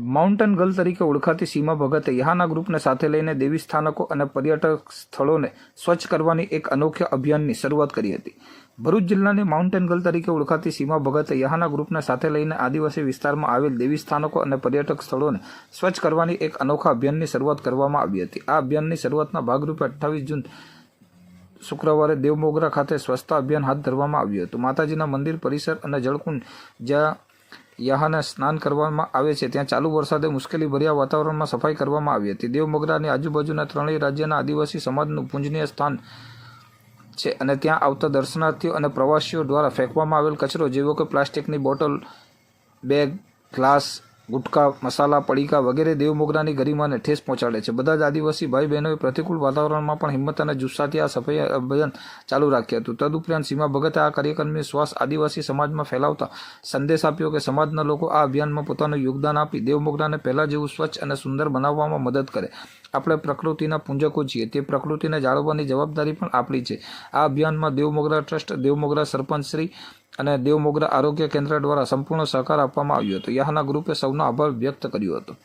Mountain girl તરીકે ઓળખાતી સીમા ભગતે યહાના ગ્રુપને સાથે લઈને દેવી સ્થાનકો અને પર્યટક સ્થળોને સ્વચ્છ કરવાની એક અનોખ્યા અભિયાનની શરૂઆત કરી હતી. ભરૂચ જિલ્લાની માઉન્ટેન ગર્લ તરીકે ઓળખાતી સીમા ભગતે યહાના ગ્રુપને સાથે લઈને આદિવાસી વિસ્તારમાં આવેલ દેવી સ્થાનકો અને પર્યટક સ્થળોને સ્વચ્છ કરવાની એક અનોખા અભિયાનની શરૂઆત કરવામાં આવી હતી. આ અભિયાનની શરૂઆતના ભાગરૂપે અઠ્ઠાવીસ જૂન શુક્રવારે દેવમોગરા ખાતે સ્વચ્છતા અભિયાન હાથ ધરવામાં આવ્યું હતું. માતાજીના મંદિર, પરિસર અને જળકુંડ જ્યાં યહાને સ્નાન કરવામાં આવે છે. ત્યાં ચાલુ વરસાદે મુશ્કેલી ભર્યા વાતાવરણમાં સફાઈ કરવામાં આવી હતી. દેવમોગરાની આજુબાજુના ત્રણેય રાજ્યના આદિવાસી સમાજનું પૂજનીય સ્થાન છે અને ત્યાં આવતા દર્શનાર્થીઓ અને પ્રવાસીઓ દ્વારા ફેંકવામાં આવેલ કચરો, જેવો કે પ્લાસ્ટિકની બોટલ, બેગ, ગ્લાસ ગુટકા, મસાલા, પડીકા વગેરે દેવમોગરાની ગરિમાને ઠેસ પહોંચાડે છે. બધા જ આદિવાસી ભાઈ બહેનોએ પ્રતિકૂળ વાતાવરણમાં પણ હિંમત અને જુસ્સાથી આ સફાઈ અભિયાન ચાલુ રાખ્યું હતું. તદુપરાંત સીમા ભગતે આ કાર્યક્રમની શ્વાસ આદિવાસી સમાજમાં ફેલાવતા સંદેશ આપ્યો કે સમાજના લોકો આ અભિયાનમાં પોતાનું યોગદાન આપી દેવમોગરાને પહેલાં જેવું સ્વચ્છ અને સુંદર બનાવવામાં મદદ કરે. આપણે પ્રકૃતિના પૂંજકો છીએ. તે પ્રકૃતિને જાળવવાની જવાબદારી પણ આપણી છે. આ અભિયાનમાં દેવમોગરા ટ્રસ્ટ, દેવમોગરા સરપંચ અને દેવમોગરા આરોગ્ય કેન્દ્ર દ્વારા સંપૂર્ણ સહકાર આપવામાં આવ્યો હતો. યાહના ગ્રુપે સૌનો આભાર વ્યક્ત કર્યો હતો.